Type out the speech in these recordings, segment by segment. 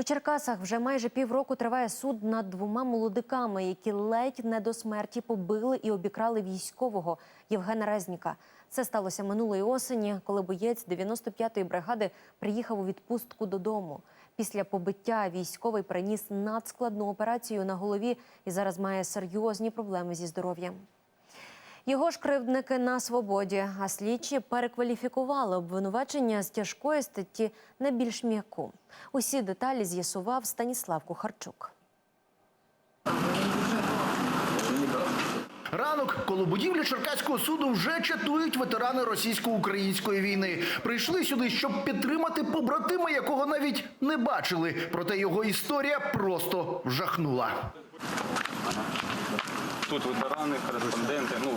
У Черкасах вже майже півроку триває суд над двома молодиками, які ледь не до смерті побили і обікрали військового Євгена Резніка. Це сталося минулої осені, коли боєць 95-ї бригади приїхав у відпустку додому. Після побиття військовий переніс надскладну операцію на голові і зараз має серйозні проблеми зі здоров'ям. Його ж кривдники на свободі, а слідчі перекваліфікували обвинувачення з тяжкої статті на більш м'яку. Усі деталі з'ясував Станіслав Кухарчук. Ранок коло будівлі Черкаського суду вже чатують ветерани російсько-української війни. Прийшли сюди, щоб підтримати побратима, якого навіть не бачили. Проте його історія просто вжахнула. Тут ветерани, кореспонденти. Ну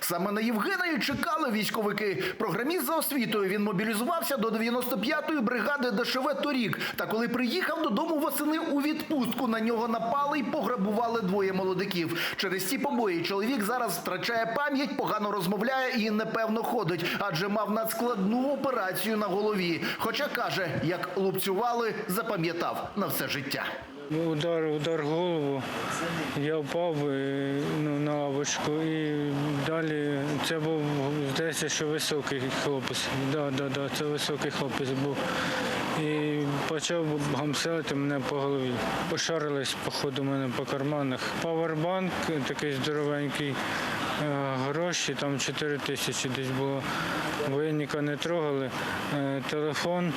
Саме на Євгена і чекали військовики. Програміст за освітою він мобілізувався до 95-ї бригади ДШВ торік. Та коли приїхав додому восени у відпустку, на нього напали і пограбували двоє молодиків. Через ці побої чоловік зараз втрачає пам'ять, погано розмовляє і непевно ходить, адже мав надскладну операцію на голові. Хоча каже, як лупцювали, запам'ятав на все життя. Удар, удар голову. Я впав е, ну, на лавочку і далі це був здається, що високий хлопець. Да, да, да, це високий хлопець був. І почав гамселити мене по голові. Пошарились, походу, мене по карманах. Павербанк такий здоровенький, е, гроші, там 4 тисячі десь було. Воєнника не трогали. Е, Телефон.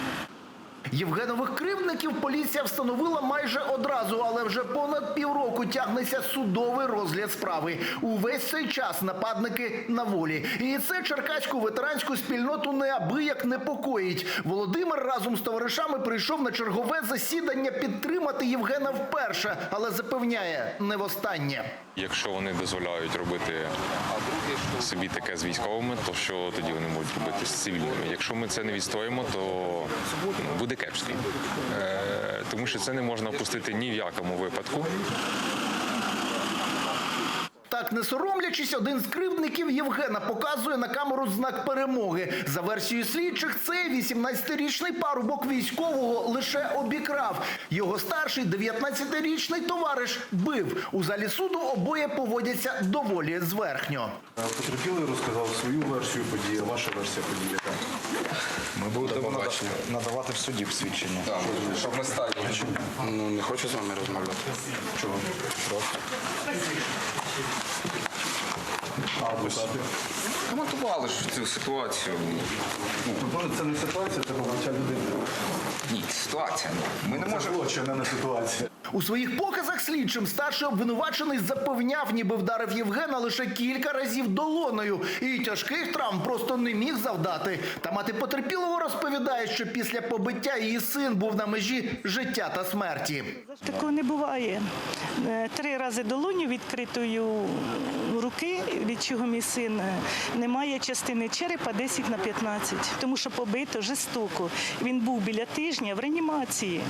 Євгенових кривдників поліція встановила майже одразу, але вже понад півроку тягнеться судовий розгляд справи. Увесь цей час нападники на волі. І це черкаську ветеранську спільноту неабияк непокоїть. Володимир разом з товаришами прийшов на чергове засідання підтримати Євгена вперше, але запевняє не востаннє. Якщо вони дозволяють робити собі таке з військовими, то що тоді вони можуть робити з цивільними? Якщо ми це не відстоїмо, то ну, буде кепський. Е, тому що це не можна впустити ні в якому випадку. Так, не соромлячись, один з кривдників Євгена показує на камеру знак перемоги. За версією слідчих, цей 18-річний парубок військового лише обікрав. Його старший 19-річний товариш бив. У залі суду обоє поводяться доволі зверхньо. Потерпілий розказав свою версію події, а ваша версія події. яка? Ми будемо нада- надавати в суді свідчення. Щоб ми стали. Ну, не хочу з вами розмовляти. Чого? Просто. Адвокати? Коментували ж цю ситуацію. Тобто це не ситуація, це побиття людини. Ні, ситуація. ну, Ми не Це можемо. злочин, а не ситуація. У своїх показах слідчим старший обвинувачений запевняв, ніби вдарив Євгена лише кілька разів долоною і тяжких травм просто не міг завдати. Та мати потерпілого розповідає, що після побиття її син був на межі життя та смерті. Такого не буває. Е, Три рази долоню відкритою руки, від чого мій син е, не має частини черепа 10 на 15, тому що побито жорстоко. Він був біля тижня в реанімації.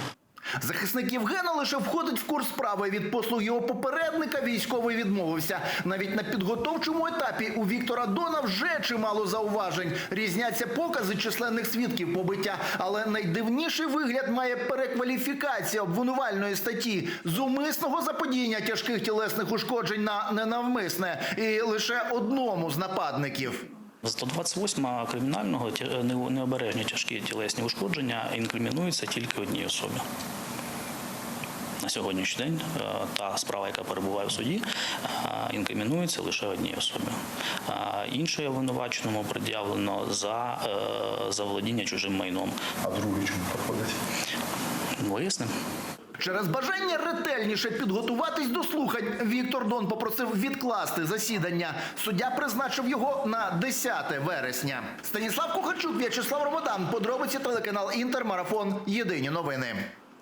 Захисник Євгена лише входить в курс справи. Від послуг його попередника військовий відмовився. Навіть на підготовчому етапі у Віктора Дона вже чимало зауважень. Різняться покази численних свідків побиття. Але найдивніший вигляд має перекваліфікація обвинувальної статті з умисного заподіяння тяжких тілесних ушкоджень на ненавмисне і лише одному з нападників. 128 кримінального необережні тяжкі тілесні ушкодження інкримінуються тільки одній особі. На сьогоднішній день е, та справа, яка перебуває в суді, е, інкримінується лише одній особі. Е, Іншої обвинуваченому пред'явлено за заволодіння чужим майном. А другий чому проходить? Вияснимо. Через бажання ретельніше підготуватись до слухань Віктор Дон попросив відкласти засідання. Суддя призначив його на 10 вересня. Станіслав Кухарчук, В'ячеслав Ромадан. Подробиці телеканал Інтер. Марафон. Єдині новини.